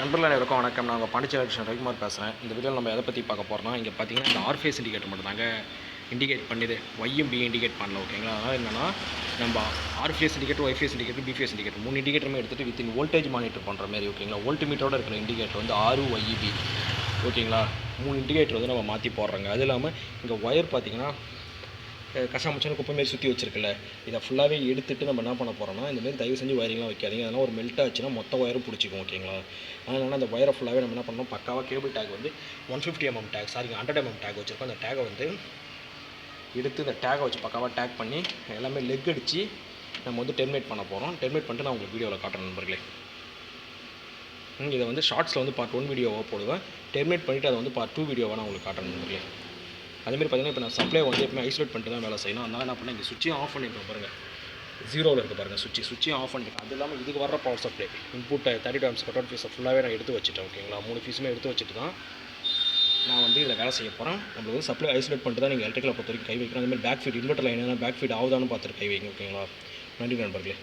நண்பர்கள் அனைவருக்கும் வணக்கம். நான் உங்கள் பாண்டிச்சேரி கிருஷ்ணன் ரவிக்குமார் பேசுகிறேன் இந்த வீடியோவில் நம்ம எதை பற்றி பார்க்க போகிறோம்னா இங்கே பார்த்தீங்கன்னா இந்த ஆர்ஃபேஸ் இண்டிகேட்டர் மட்டும் தாங்க இண்டிகேட் பண்ணுது. ஒய்யும் பி இண்டிகேட் பண்ணல ஓகேங்களா அதனால் என்னென்னா நம்ம R phase indicator Y phase indicator B phase indicator மூணு இண்டிகேட்டருமே எடுத்துகிட்டு வித்தின் வோல்டேஜ் மானிட்டர் பண்ணுற மாதிரி ஓகேங்களா வோல்ட்மீட்டரோட இருக்கிற இண்டிகேட்டர் வந்து ஆறு ஒய்இபி ஓகேங்களா மூணு இண்டிகேட்டர் வந்து நம்ம மாற்றி போடுறோங்க. அது இல்லாமல் இங்கே ஒயர் பார்த்தீங்கன்னா கஷாமச்சான குப்பை மாரி சுற்றி வச்சிருக்கல இதை ஃபுல்லாகவே எடுத்துட்டு நம்ம என்ன பண்ண போகிறோம்னா இந்த மாதிரி தயவு செஞ்சு ஒயரிங்லாம் வைக்காதீங்க. அதெல்லாம் ஒரு மெல்ட் ஆச்சுன்னா மொத்த ஒயரும் பிடிச்சிக்கும் ஓகேங்களா அதனால் அந்த ஒயரை ஃபுல்லாகவே நம்ம என்ன பண்ணோம் பக்காவாக கேபிள் டேக் வந்து one fifty mm tag sorry hundred mm tag வச்சுருக்கோம். அந்த டேகை வந்து எடுத்து இந்த டேகை வச்சு பக்காவாக டேக் பண்ணி எல்லாமே லெக் அடித்து நம்ம வந்து டெர்மினேட் பண்ண போகிறோம் டெர்மினேட் பண்ணிட்டு நான் உங்களுக்கு வீடியோவில் காட்டுறேன் நண்பர்களே. இதை வந்து ஷார்ட்ஸில் வந்து பார்ட் ஒன் வீடியோவாக போடுவேன். டெர்மினேட் பண்ணிவிட்டு அதை வந்து பார்ட் டூ வீடியோவாக நான் உங்களுக்கு காட்டுறேன் நண்பர்களே. அதேமாதிரி பார்த்தீங்கன்னா இப்போ நான் சப்ளை வந்து எப்பவுமே ஐசோலேட் பண்ணிட்டு தான் வேலை செய்யணும். அதனால் என்ன பண்ணேன் இங்கே சுவிட்சையும் ஆஃப் பண்ணிருக்கேன் பாருங்கள் ஜீரோவில் இருக்குது பாருங்கள் சுவிட்ச் சுவிட்சையும் ஆஃப் பண்ணிட்டு அது இல்லாமல் இதுக்கு வர power supply input thirty two cut out ஃபீஸை ஃபுல்லாகவே நான் எடுத்து வச்சுட்டேன் ஓகேங்களா மூணு ஃபீஸுமே எடுத்து வச்சுட்டு தான் நான் வந்து இதில் வேலை செய்ய போகிறேன் நம்மளுக்கு வந்து சப்ளை ஐசோலேட் பண்ணிட்டு தான் நீங்கள் எலக்ட்ரிக்கலை பொறுத்த வரைக்கும் கை வைக்கணும். அதேமாதிரி பேக் ஃபீட் இன்வெர்ட்டரில் லைன் பேக் ஃபீட் ஆகுதான்னு பார்த்துட்டு கை வைங்க ஓகேங்களா நன்றி நண்பர்களே.